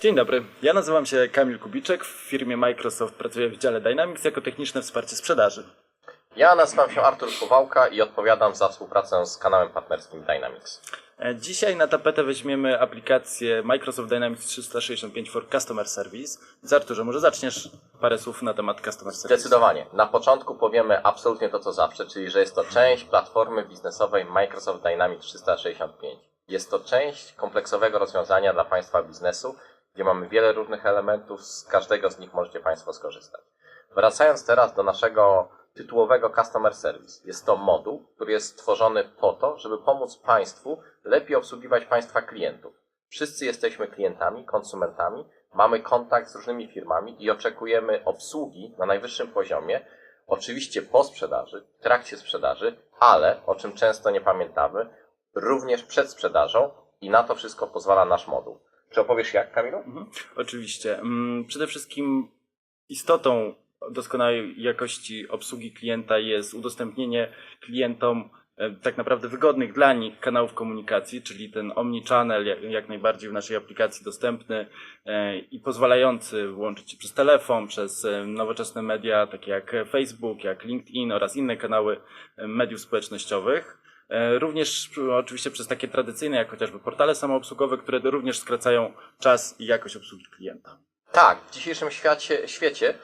Dzień dobry, ja nazywam się Kamil Kubiczek, w firmie Microsoft pracuję w dziale Dynamics jako techniczne wsparcie sprzedaży. Ja nazywam się Artur Kowałka i odpowiadam za współpracę z kanałem partnerskim Dynamics. E, Dzisiaj na tapetę weźmiemy aplikację Microsoft Dynamics 365 for Customer Service. Więc Arturze, może zaczniesz parę słów na temat Customer Service? Zdecydowanie. Na początku powiemy absolutnie to, co zawsze, czyli że jest to część platformy biznesowej Microsoft Dynamics 365. Jest to część kompleksowego rozwiązania dla Państwa biznesu, gdzie mamy wiele różnych elementów, z każdego z nich możecie Państwo skorzystać. Wracając teraz do naszego tytułowego Customer Service. Jest to moduł, który jest stworzony po to, żeby pomóc Państwu lepiej obsługiwać Państwa klientów. Wszyscy jesteśmy klientami, konsumentami, mamy kontakt z różnymi firmami i oczekujemy obsługi na najwyższym poziomie, oczywiście po sprzedaży, w trakcie sprzedaży, ale, o czym często nie pamiętamy, również przed sprzedażą i na to wszystko pozwala nasz moduł. Czy opowiesz jak, Kamilu? Mhm. Oczywiście. Mm, Przede wszystkim istotą doskonałej jakości obsługi klienta jest udostępnienie klientom e, tak naprawdę wygodnych dla nich kanałów komunikacji, czyli ten omnichannel jak, najbardziej w naszej aplikacji dostępny e, i pozwalający łączyć się przez telefon, przez e, nowoczesne media takie jak Facebook, jak LinkedIn oraz inne kanały mediów społecznościowych. E, Również oczywiście przez takie tradycyjne, jak chociażby portale samoobsługowe, które również skracają czas i jakość obsługi klienta. Tak, w dzisiejszym świecie, świecie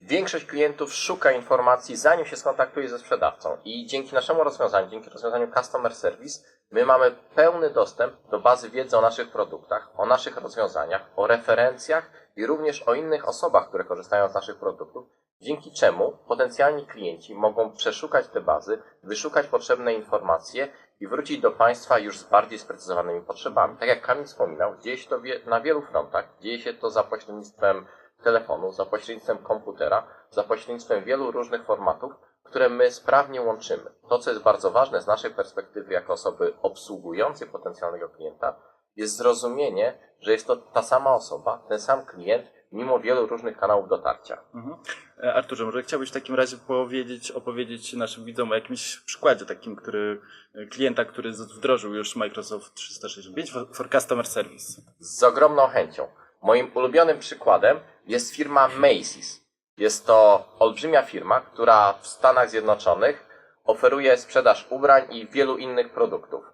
większość klientów szuka informacji, zanim się skontaktuje ze sprzedawcą. I dzięki naszemu rozwiązaniu, dzięki rozwiązaniu Customer Service, my mamy pełny dostęp do bazy wiedzy o naszych produktach, o naszych rozwiązaniach, o referencjach i również o innych osobach, które korzystają z naszych produktów, dzięki czemu potencjalni klienci mogą przeszukać te bazy, wyszukać potrzebne informacje i wrócić do Państwa już z bardziej sprecyzowanymi potrzebami. Tak jak Kamil wspominał, dzieje się to na wielu frontach. Dzieje się to za pośrednictwem telefonu, za pośrednictwem komputera, za pośrednictwem wielu różnych formatów, które my sprawnie łączymy. To, co jest bardzo ważne z naszej perspektywy jako osoby obsługującej potencjalnego klienta, jest zrozumienie, że jest to ta sama osoba, ten sam klient, mimo wielu różnych kanałów dotarcia. Mhm. E, Arturze, może chciałbyś w takim razie powiedzieć, opowiedzieć naszym widzom o jakimś przykładzie takim, który e, klienta, który wdrożył już Microsoft 365 for- for Customer Service. z ogromną chęcią. Moim ulubionym przykładem jest firma Macy's. Jest to olbrzymia firma, która w Stanach Zjednoczonych oferuje sprzedaż ubrań i wielu innych produktów.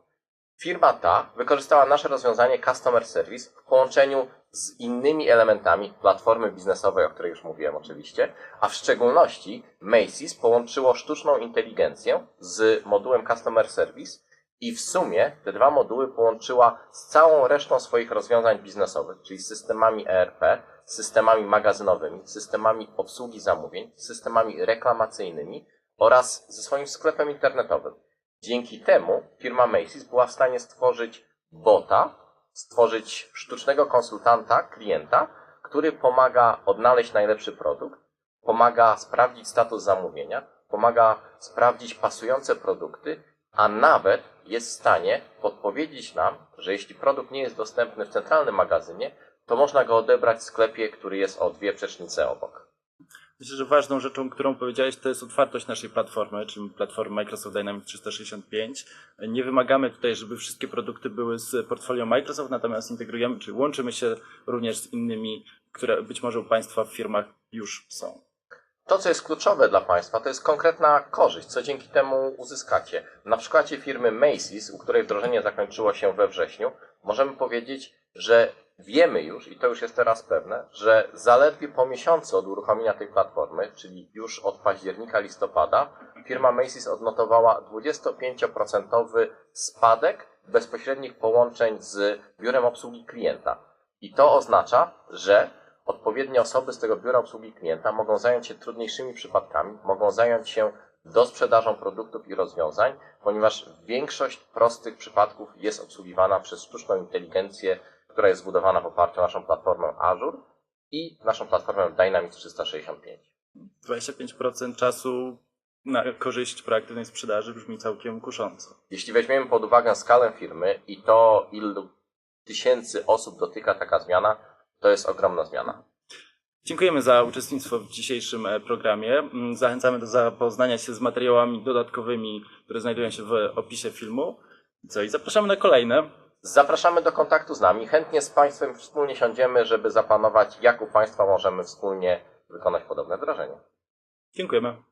Firma ta wykorzystała nasze rozwiązanie Customer Service w połączeniu z innymi elementami platformy biznesowej, o której już mówiłem oczywiście, a w szczególności Macy's połączyło sztuczną inteligencję z modułem Customer Service i w sumie te dwa moduły połączyła z całą resztą swoich rozwiązań biznesowych, czyli z systemami ERP, systemami magazynowymi, systemami obsługi zamówień, systemami reklamacyjnymi oraz ze swoim sklepem internetowym. Dzięki temu firma Macy's była w stanie stworzyć bota, stworzyć sztucznego konsultanta, klienta, który pomaga odnaleźć najlepszy produkt, pomaga sprawdzić status zamówienia, pomaga sprawdzić pasujące produkty, a nawet jest w stanie podpowiedzieć nam, że jeśli produkt nie jest dostępny w centralnym magazynie, to można go odebrać w sklepie, który jest o dwie przecznice obok. Myślę, że ważną rzeczą, którą powiedziałeś, to jest otwartość naszej platformy, czyli platformy Microsoft Dynamics 365. Nie wymagamy tutaj, żeby wszystkie produkty były z portfolio Microsoft, natomiast integrujemy, czy łączymy się również z innymi, które być może u Państwa w firmach już są. To, co jest kluczowe dla Państwa, to jest konkretna korzyść, co dzięki temu uzyskacie. Na przykładzie firmy Macy's, u której wdrożenie zakończyło się we wrześniu, możemy powiedzieć, że wiemy już, i to już jest teraz pewne, że zaledwie po miesiącu od uruchomienia tej platformy, czyli już od października, listopada, firma Macy's odnotowała 25% spadek bezpośrednich połączeń z biurem obsługi klienta. I to oznacza, że odpowiednie osoby z tego biura obsługi klienta mogą zająć się trudniejszymi przypadkami, mogą zająć się dosprzedażą produktów i rozwiązań, ponieważ większość prostych przypadków jest obsługiwana przez sztuczną inteligencję, która jest zbudowana w oparciu o naszą platformę Azure i naszą platformę Dynamics 365. 25% czasu na korzyść proaktywnej sprzedaży brzmi całkiem kusząco. Jeśli weźmiemy pod uwagę skalę firmy i to, ilu tysięcy osób dotyka taka zmiana, to jest ogromna zmiana. Dziękujemy za uczestnictwo w dzisiejszym e, programie. Mm, Zachęcamy do zapoznania się z materiałami dodatkowymi, które znajdują się w opisie filmu. Co i zapraszamy na kolejne. Zapraszamy do kontaktu z nami. Chętnie z Państwem wspólnie siądziemy, żeby zaplanować, jak u Państwa możemy wspólnie wykonać podobne wdrożenie. Dziękujemy.